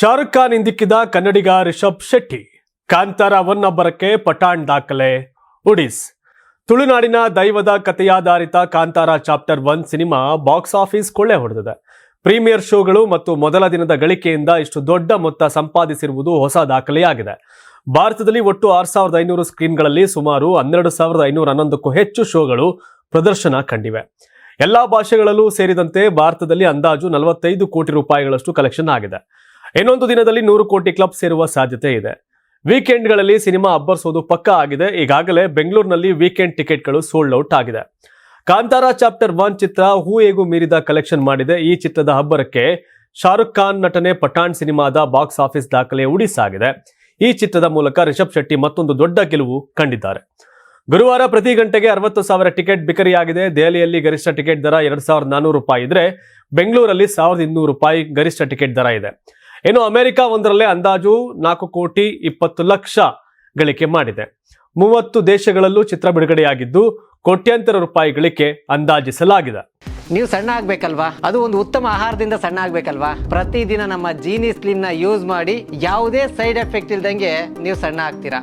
ಶಾರುಖ್ ಖಾನ್ ಹಿಂದಿಕ್ಕಿದ ಕನ್ನಡಿಗ ರಿಷಬ್ ಶೆಟ್ಟಿ. ಕಾಂತಾರ ಒನ್ ಅಬ್ಬರಕ್ಕೆ ಪಠಾಣ್ ದಾಖಲೆ. ಉಡಿಸ್. ತುಳುನಾಡಿನ ದೈವದ ಕಥೆಯಾಧಾರಿತ Kantara chapter one cinema box office ಕೊಳ್ಳೆ ಹೊಡೆದಿದೆ. ಪ್ರೀಮಿಯರ್ ಶೋಗಳು ಮತ್ತು ಮೊದಲ ದಿನದ ಗಳಿಕೆಯಿಂದ ಇಷ್ಟು ದೊಡ್ಡ ಮೊತ್ತ ಸಂಪಾದಿಸಿರುವುದು ಹೊಸ ದಾಖಲೆಯಾಗಿದೆ. ಭಾರತದಲ್ಲಿ ಒಟ್ಟು ಆರು ಸಾವಿರದ ಐನೂರು ಸ್ಕ್ರೀನ್ಗಳಲ್ಲಿ ಸುಮಾರು ಹನ್ನೆರಡು ಸಾವಿರದ ಐನೂರ ಹನ್ನೊಂದಕ್ಕೂ ಹೆಚ್ಚು ಶೋಗಳು ಪ್ರದರ್ಶನ ಕಂಡಿವೆ. ಎಲ್ಲಾ ಭಾಷೆಗಳಲ್ಲೂ ಸೇರಿದಂತೆ ಭಾರತದಲ್ಲಿ ಅಂದಾಜು ನಲವತ್ತೈದು ಕೋಟಿ ರೂಪಾಯಿಗಳಷ್ಟು ಕಲೆಕ್ಷನ್ ಆಗಿದೆ. ಇನ್ನೊಂದು ದಿನದಲ್ಲಿ ನೂರು ಕೋಟಿ ಕ್ಲಬ್ ಸೇರುವ ಸಾಧ್ಯತೆ ಇದೆ. ವೀಕೆಂಡ್ಗಳಲ್ಲಿ ಸಿನಿಮಾ ಅಬ್ಬರಿಸೋದು ಪಕ್ಕಾ ಆಗಿದೆ. ಈಗಾಗಲೇ ಬೆಂಗಳೂರಿನಲ್ಲಿ ವೀಕೆಂಡ್ ಟಿಕೆಟ್ಗಳು ಸೋಲ್ಡ್ ಔಟ್ ಆಗಿದೆ. ಕಾಂತಾರ ಚಾಪ್ಟರ್ ಒನ್ ಚಿತ್ರ ಹೂ ಹೇಗೂ ಮೀರಿದ ಕಲೆಕ್ಷನ್ ಮಾಡಿದೆ. ಈ ಚಿತ್ರದ ಹಬ್ಬರಕ್ಕೆ ಶಾರುಖ್ ಖಾನ್ ನಟನೆ ಪಠಾಣ್ ಸಿನಿಮಾದ ಬಾಕ್ಸ್ ಆಫೀಸ್ ದಾಖಲೆ ಉಡಿಸಾಗಿದೆ. ಈ ಚಿತ್ರದ ಮೂಲಕ ರಿಷಬ್ ಶೆಟ್ಟಿ ಮತ್ತೊಂದು ದೊಡ್ಡ ಗೆಲುವು ಕಂಡಿದ್ದಾರೆ. ಗುರುವಾರ ಪ್ರತಿ ಗಂಟೆಗೆ ಅರವತ್ತು ಸಾವಿರ ಟಿಕೆಟ್ ಬಿಕರಿಯಾಗಿದೆ. ದೆಹಲಿಯಲ್ಲಿ ಗರಿಷ್ಠ ಟಿಕೆಟ್ ದರ ಎರಡು ಸಾವಿರದ ನಾನೂರು ರೂಪಾಯಿ ಇದ್ರೆ ಬೆಂಗಳೂರಲ್ಲಿ ಸಾವಿರದ ಇನ್ನೂರು ರೂಪಾಯಿ ಗರಿಷ್ಠ ಟಿಕೆಟ್ ದರ ಇದೆ. ಇನ್ನು ಅಮೆರಿಕ ಒಂದರಲ್ಲೇ ಅಂದಾಜು ನಾಲ್ಕು ಕೋಟಿ ಇಪ್ಪತ್ತು ಲಕ್ಷ ಗಳಿಕೆ ಮಾಡಿದೆ. ಮೂವತ್ತು ದೇಶಗಳಲ್ಲೂ ಚಿತ್ರ ಬಿಡುಗಡೆಯಾಗಿದ್ದು, ಕೋಟ್ಯಾಂತರ ರೂಪಾಯಿ ಗಳಿಕೆ ಅಂದಾಜಿಸಲಾಗಿದೆ. ನೀವು ಸಣ್ಣ ಆಗ್ಬೇಕಲ್ವಾ? ಅದು ಒಂದು ಉತ್ತಮ ಆಹಾರದಿಂದ ಸಣ್ಣ ಆಗ್ಬೇಕಲ್ವಾ? ಪ್ರತಿದಿನ ನಮ್ಮ ಜೀನಿ ಸ್ಲಿಮ್ನ ಯೂಸ್ ಮಾಡಿ ಯಾವುದೇ ಸೈಡ್ ಎಫೆಕ್ಟ್ ಇಲ್ದಂಗೆ ನೀವು ಸಣ್ಣ ಆಗ್ತೀರಾ?